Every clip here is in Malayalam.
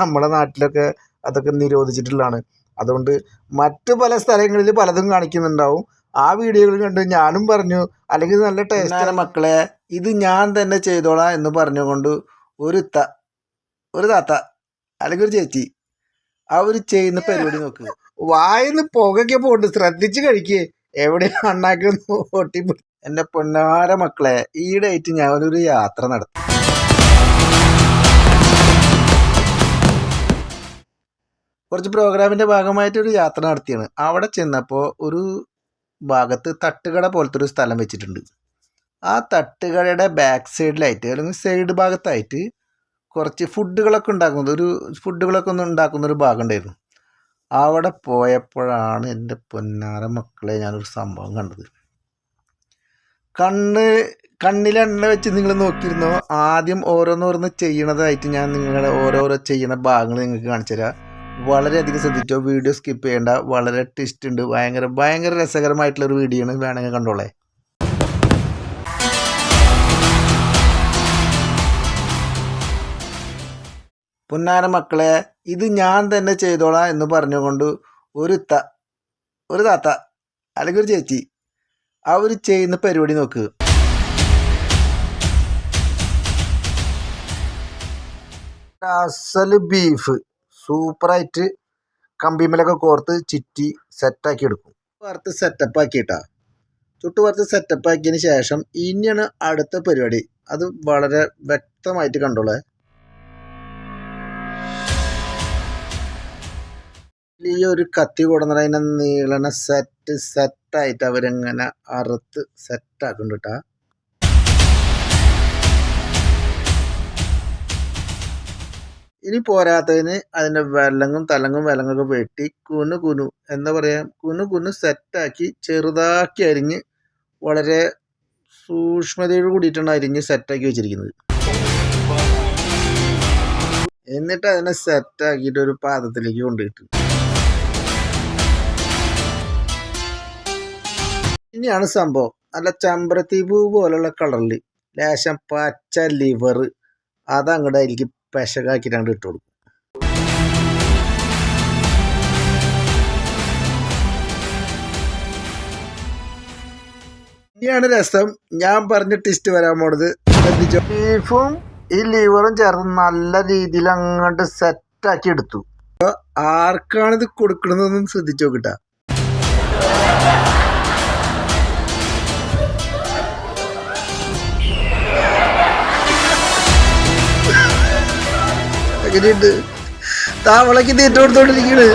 നമ്മുടെ നാട്ടിലൊക്കെ അതൊക്കെ നിരോധിച്ചിട്ടുള്ളതാണ്. അതുകൊണ്ട് മറ്റു പല സ്ഥലങ്ങളിൽ പലതും കാണിക്കുന്നുണ്ടാവും. ആ വീഡിയോകൾ കണ്ട് ഞാനും പറഞ്ഞു അല്ലെങ്കിൽ നല്ല ടേസ്റ്റ് മക്കളെ ഇത് ഞാൻ തന്നെ ചെയ്തോളാം എന്ന് പറഞ്ഞുകൊണ്ട് ഒരു ത ഒരു താത്ത അല്ലെങ്കിൽ ഒരു ചേച്ചി അവർ ചെയ്യുന്ന പരിപാടി നോക്ക്. വായിന്ന് പുകയ്ക്ക് പോകണ്ട് ശ്രദ്ധിച്ച് കഴിക്കേ. എവിടെ അണ്ണാക്കൊന്ന് പൊട്ടി എന്റെ പൊന്നാര മക്കളെ ഈ ഡേറ്റ് ഞാനൊരു യാത്ര നടത്തി. കുറച്ച് പ്രോഗ്രാമിന്റെ ഭാഗമായിട്ട് ഒരു യാത്ര നടത്തിയാണ്. അവിടെ ചെന്നപ്പോൾ ഒരു ഭാഗത്ത് തട്ടുകട പോലത്തെ ഒരു സ്ഥലം വെച്ചിട്ടുണ്ട്. ആ തട്ടുകടയുടെ ബാക്ക് സൈഡിലായിട്ട് അല്ലെങ്കിൽ സൈഡ് ഭാഗത്തായിട്ട് കുറച്ച് ഫുഡുകളൊക്കെ ഉണ്ടാക്കുന്നത് ഒരു ഫുഡുകളൊക്കെ ഒന്ന് ഉണ്ടാക്കുന്ന ഒരു ഭാഗം ഉണ്ടായിരുന്നു. അവിടെ പോയപ്പോഴാണ് എന്റെ പൊന്നാര മക്കളെ ഞാനൊരു സംഭവം കണ്ടത്. കണ്ണ് കണ്ണിൽ എണ്ണ വെച്ച് നിങ്ങൾ നോക്കിയിരുന്നോ? ആദ്യം ഓരോന്നോരോന്ന് ചെയ്യണതായിട്ട് ഞാൻ നിങ്ങളുടെ ഓരോരോ ചെയ്യുന്ന ഭാഗങ്ങൾ നിങ്ങൾക്ക് കാണിച്ചു തരാം വളരെയധികം ശ്രദ്ധിച്ചോ? വീഡിയോ സ്കിപ്പ് ചെയ്യേണ്ട. വളരെ ട്വിസ്റ്റ് ഉണ്ട്. ഭയങ്കര ഭയങ്കര രസകരമായിട്ടുള്ളൊരു വീഡിയോ ആണ് വേണമെങ്കിൽ കണ്ടോളേ. പുന്നാര മക്കളെ ഇത് ഞാൻ തന്നെ ചെയ്തോളാം എന്ന് പറഞ്ഞുകൊണ്ട് ഒരു ത ഒരു താത്ത അല്ലെങ്കിൽ ഒരു ചേച്ചി അവർ ചെയ്യുന്ന പരിപാടി നോക്ക്. അസൽ ബീഫ് സൂപ്പറായിട്ട് കമ്പിമലൊക്കെ കോർത്ത് ചിറ്റി സെറ്റാക്കി എടുക്കും. വറുത്ത് സെറ്റപ്പ് ആക്കിയിട്ടാ ചുട്ട് വറുത്ത് സെറ്റപ്പ് ആക്കിയതിന് ശേഷം ഇനിയാണ് അടുത്ത പരിപാടി. അത് വളരെ വ്യക്തമായിട്ട് കണ്ടോളേ. ഈ ഒരു കത്തി കൊടുന്നത് അതിനെ നീളണ സെറ്റ് സെറ്റായിട്ട് അവരിങ്ങനെ അറുത്ത് സെറ്റാക്കുന്നുണ്ട് കേട്ടാ ഇനി പോരാത്തതിന് അതിന്റെ വിലങ്ങും തലങ്ങും വിലങ്ങൊക്കെ വെട്ടി കുനു കുനു എന്താ പറയുക കുനു കുനു സെറ്റാക്കി ചെറുതാക്കി അരിഞ്ഞ് വളരെ സൂക്ഷ്മതയോട് കൂടിയിട്ടാണ് അരിഞ്ഞ് സെറ്റാക്കി വെച്ചിരിക്കുന്നത്. എന്നിട്ട് അതിനെ സെറ്റാക്കിയിട്ട് ഒരു പാത്രത്തിലേക്ക് കൊണ്ടുപോയിട്ട്. ഇനിയാണ് സംഭവം. നല്ല ചമ്പരത്തി പൂ പോലുള്ള കളറിൽ ലേശം പച്ച ലിവർ അതങ്ങോട്ട് അതിലേക്ക് പെശകാക്കിയിട്ട് ഇട്ട് കൊടുക്കും. ഇനിയാണ് രസം. ഞാൻ പറഞ്ഞ ടിസ്റ്റ് വരാൻ പോണത്. ബീഫും ഈ ലിവറും ചേർന്ന് നല്ല രീതിയിൽ അങ്ങോട്ട് സെറ്റാക്കി എടുത്തു. ആർക്കാണിത് കൊടുക്കണതെന്നും ശ്രദ്ധിച്ചു നോക്കിട്ടാ. എങ്ങനെയുണ്ട്? താവളക്ക് തീറ്റ കൊടുത്തോണ്ടിരിക്കണ്.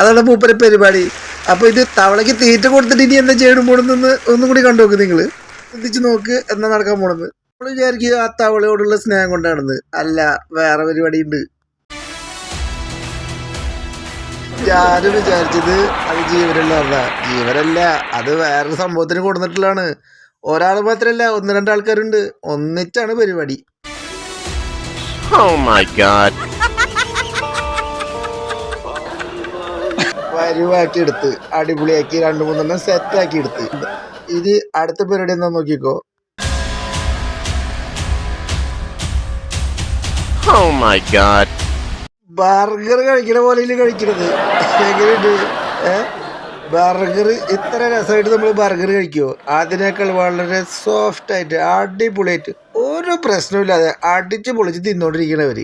അതാണ് മൂപ്പര പരിപാടി. അപ്പൊ ഇത് തവളക്ക് തീറ്റ കൊടുത്തിട്ട് ഇനി എന്താ ചെയ്യണം പോണെന്ന് ഒന്നും കൂടി കണ്ടു നോക്ക് ശ്രദ്ധിച്ചു നോക്ക് എന്താ നടക്കാൻ പോണെന്ന് നമ്മൾ വിചാരിക്കുക ആ തവളയോടുള്ള സ്നേഹം കൊണ്ടാണെന്ന്. അല്ല വേറെ പരിപാടി ഉണ്ട് ഞാനും വിചാരിച്ചത് അത് ജീവനുള്ള ജീവനല്ല അത് വേറൊരു സംഭവത്തിന് കൊടുത്തിട്ടുള്ളതാണ് ഒരാൾ മാത്രമല്ല ഒന്ന് രണ്ടാൾക്കാരുണ്ട്. ഒന്നിച്ചാണ് പരിപാടി. Oh. വരുവാക്കി എടുത്ത് അടിപൊളിയാക്കി രണ്ടു മൂന്നെണ്ണം സെറ്റാക്കി എടുത്ത്. ഇത് അടുത്ത പരിപാടി എന്താ നോക്കിക്കോ. Oh. ബർഗർ കഴിക്കണ പോലെ കഴിക്കണത്. എങ്ങനെയുണ്ട്? ഏ? ബർഗർ ഇത്ര രസമായിട്ട് നമ്മൾ ബർഗർ കഴിക്കുമോ അതിനേക്കാൾ വളരെ സോഫ്റ്റ് ആയിട്ട് അടിപൊളിയായിട്ട് ഒരു പ്രശ്നമില്ലാതെ അടിച്ച് പൊളിച്ച് തിന്നോണ്ടിരിക്കണവർ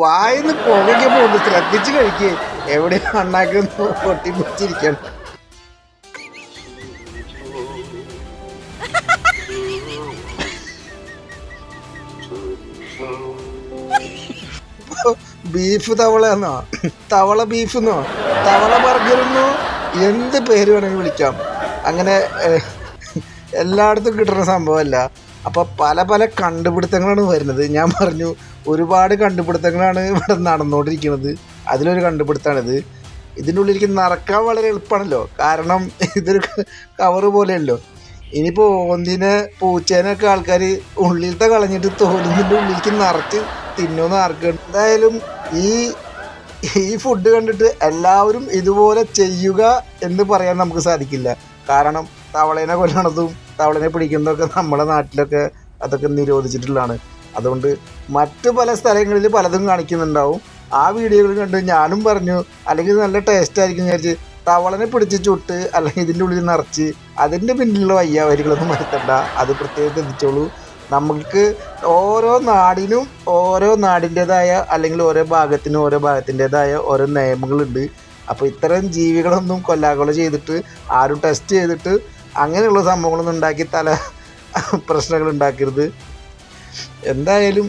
വായിന്ന് പുകയ്ക്ക് പോകുന്നു ശ്രദ്ധിച്ച് കഴിക്കേ. എവിടെ ഉണ്ടാക്കുന്നു പൊട്ടി ബീഫ് തവള എന്നോ? തവള ബീഫ് എന്നോ? തവള ബർഗർ എന്നോ? എന്ത് പേര് വേണമെങ്കിൽ വിളിക്കാം. അങ്ങനെ എല്ലായിടത്തും കിട്ടുന്ന സംഭവമല്ല. അപ്പോൾ പല പല കണ്ടുപിടുത്തങ്ങളാണ് വരുന്നത്. ഞാൻ പറഞ്ഞു ഒരുപാട് കണ്ടുപിടുത്തങ്ങളാണ് ഇവിടെ നടന്നുകൊണ്ടിരിക്കുന്നത്. അതിലൊരു കണ്ടുപിടുത്തമാണിത് ഇതിന്റെ ഉള്ളിലേക്ക് നിറക്കാൻ വളരെ എളുപ്പമാണല്ലോ. കാരണം ഇതൊരു കവറ് പോലെയല്ലോ. ഇനിയിപ്പോൾ ഓന്തിനെ പൂച്ചേനൊക്കെ ആൾക്കാർ ഉള്ളിലത്തെ കളഞ്ഞിട്ട് തോലുന്നിന്റെ ഉള്ളിലേക്ക് നിറച്ച് തിന്നുമെന്ന് ആർക്കും എന്തായാലും ഈ ഈ ഫുഡ് കണ്ടിട്ട് എല്ലാവരും ഇതുപോലെ ചെയ്യുക എന്ന് പറയാൻ നമുക്ക് സാധിക്കില്ല. കാരണം തവളേനെ കൊല്ലണതും തവളേനെ പിടിക്കുന്നതൊക്കെ നമ്മുടെ നാട്ടിലൊക്കെ അതൊക്കെ നിരോധിച്ചിട്ടുള്ളതാണ്. അതുകൊണ്ട് മറ്റു പല സ്ഥലങ്ങളിൽ പലതും കാണിക്കുന്നുണ്ടാവും. ആ വീഡിയോകൾ കണ്ട് ഞാനും പറഞ്ഞു അല്ലെങ്കിൽ നല്ല ടേസ്റ്റ് ആയിരിക്കും വിചാരിച്ച് തവളനെ പിടിച്ച് ചുട്ട് അല്ലെങ്കിൽ ഇതിന്റെ ഉള്ളിൽ നിറച്ച് അതിന്റെ പിന്നിലുള്ള വയ്യാവരികളൊന്നും വരുത്തണ്ട. അത് പ്രത്യേകം ശ്രദ്ധിച്ചോളൂ. നമുക്ക് ഓരോ നാടിനും ഓരോ നാടിന്റെതായ അല്ലെങ്കിൽ ഓരോ ഭാഗത്തിനും ഓരോ ഭാഗത്തിന്റെതായ ഓരോ നിയമങ്ങളുണ്ട്. അപ്പോൾ ഇത്തരം ജീവികളൊന്നും കൊല്ലാകൊല ചെയ്തിട്ട് ആരും ടെസ്റ്റ് ചെയ്തിട്ട് അങ്ങനെയുള്ള സംഭവങ്ങളൊന്നും ഉണ്ടാക്കി തല പ്രശ്നങ്ങൾ ഉണ്ടാക്കരുത്. എന്തായാലും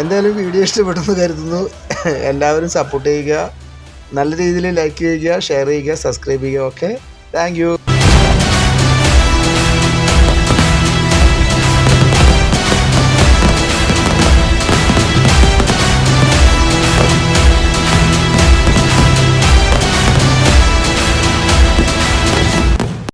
എന്തായാലും വീഡിയോ ഇഷ്ടപ്പെട്ടെന്ന് കരുതുന്നു. എല്ലാവരും സപ്പോർട്ട് ചെയ്യുക. നല്ല രീതിയിൽ ലൈക്ക് ചെയ്യുക ഷെയർ ചെയ്യുക സബ്സ്ക്രൈബ് ചെയ്യുക. Okay thank